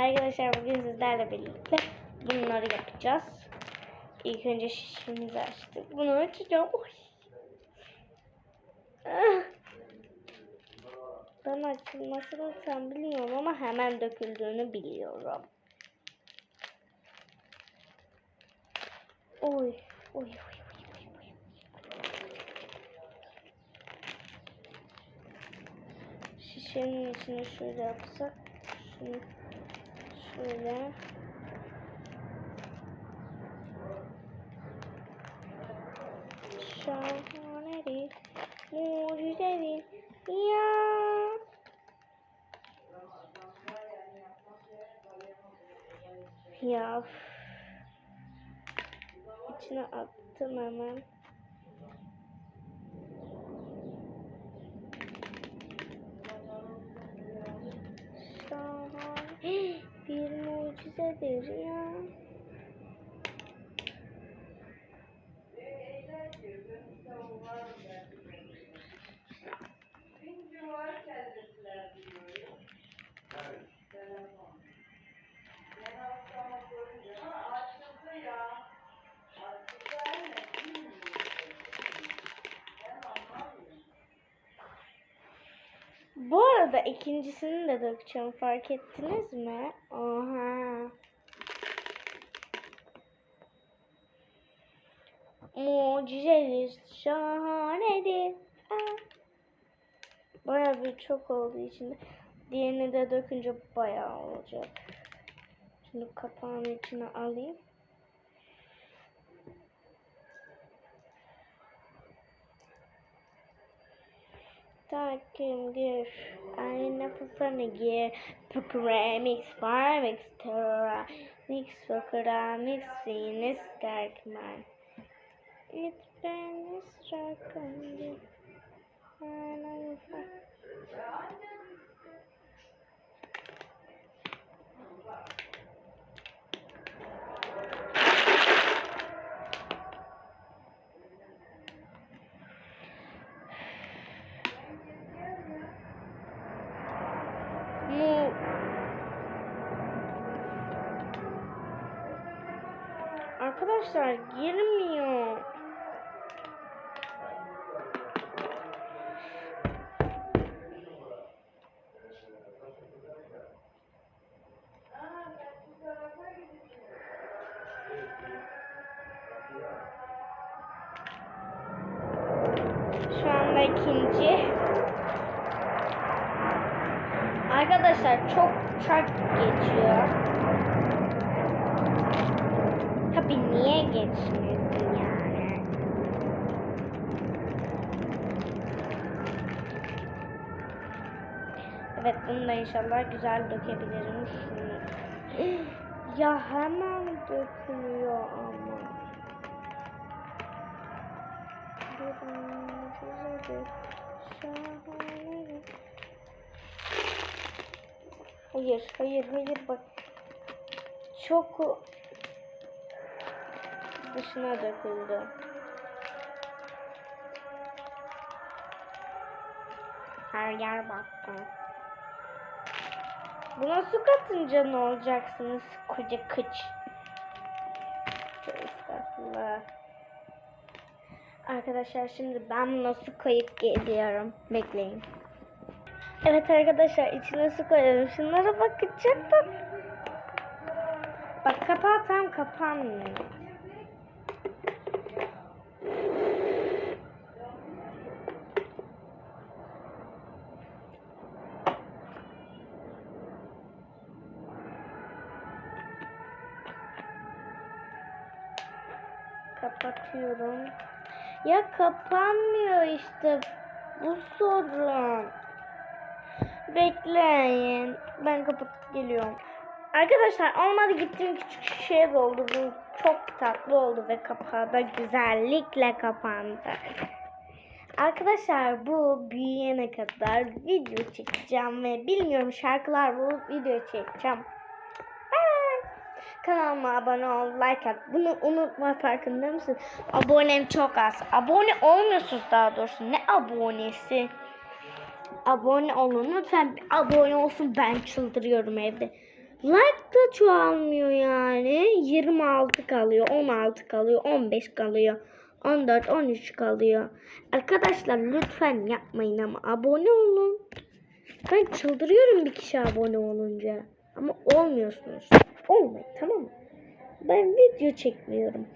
arkadaşlar bugün sizlerle birlikte bunları yapacağız. İlk önce şişimizi açtık. Bunu açacağım. Oy. Ah. Ben açılmasını tam bilmiyorum ama hemen döküldüğünü biliyorum. Oy oy oy. Şişenin içine şöyle yapsak. Şunu şöyle. Şahane bir mucize bir ya. Ya. İçine attım hemen. Mucizedir ya. Bu arada ikincisini de dökeceğim fark ettiniz mi? Baya bir çok olduğu için diğerini de dökünce bayağı olacak. Şimdi kapağını içine alayım. Takim gir. Eine Pfeffer gir. Pepper mix far mix terra. Mix fokura mix finis darkman. It ben strakandi. Ana Mu Arkadaşlar girmiyor. Şu anda ikinci. Arkadaşlar çok çarp geçiyor. Evet bunu da inşallah güzel dökebilirim. Şunu. Ya hemen dökülüyor ama. Hayır, hayır, hayır bak. Çok dışına döküldü. Her yer battı. Buna su katınca ne olacaksınız koca kıç? Estağfurullah. Arkadaşlar şimdi ben buna su koyup geliyorum. Bekleyin. Evet arkadaşlar içine su koyalım. Şunlara tatlı. Bak kapağı tam kapanmıyor. Kapatıyorum. Ya kapanmıyor işte. Bu sorun. Bekleyin. Ben kapatıp geliyorum. Arkadaşlar olmadı gittim küçük şişeye doldurdum. Çok tatlı oldu ve kapağı da güzellikle kapandı. Arkadaşlar bu büyüyene kadar video çekeceğim ve bilmiyorum şarkılar bulup video çekeceğim. Kanalıma abone ol, like at. Bunu unutma farkında mısın? Abonem çok az. Abone olmuyorsunuz daha doğrusu. Ne abonesi? Abone olun lütfen. Abone olsun ben çıldırıyorum evde. Like da çoğalmıyor yani. 26 kalıyor, 16 kalıyor, 15 kalıyor. 14, 13 kalıyor. Arkadaşlar lütfen yapmayın ama abone olun. Ben çıldırıyorum bir kişi abone olunca. Ama olmuyorsunuz. Olmayın tamam mı? Ben video çekmiyorum.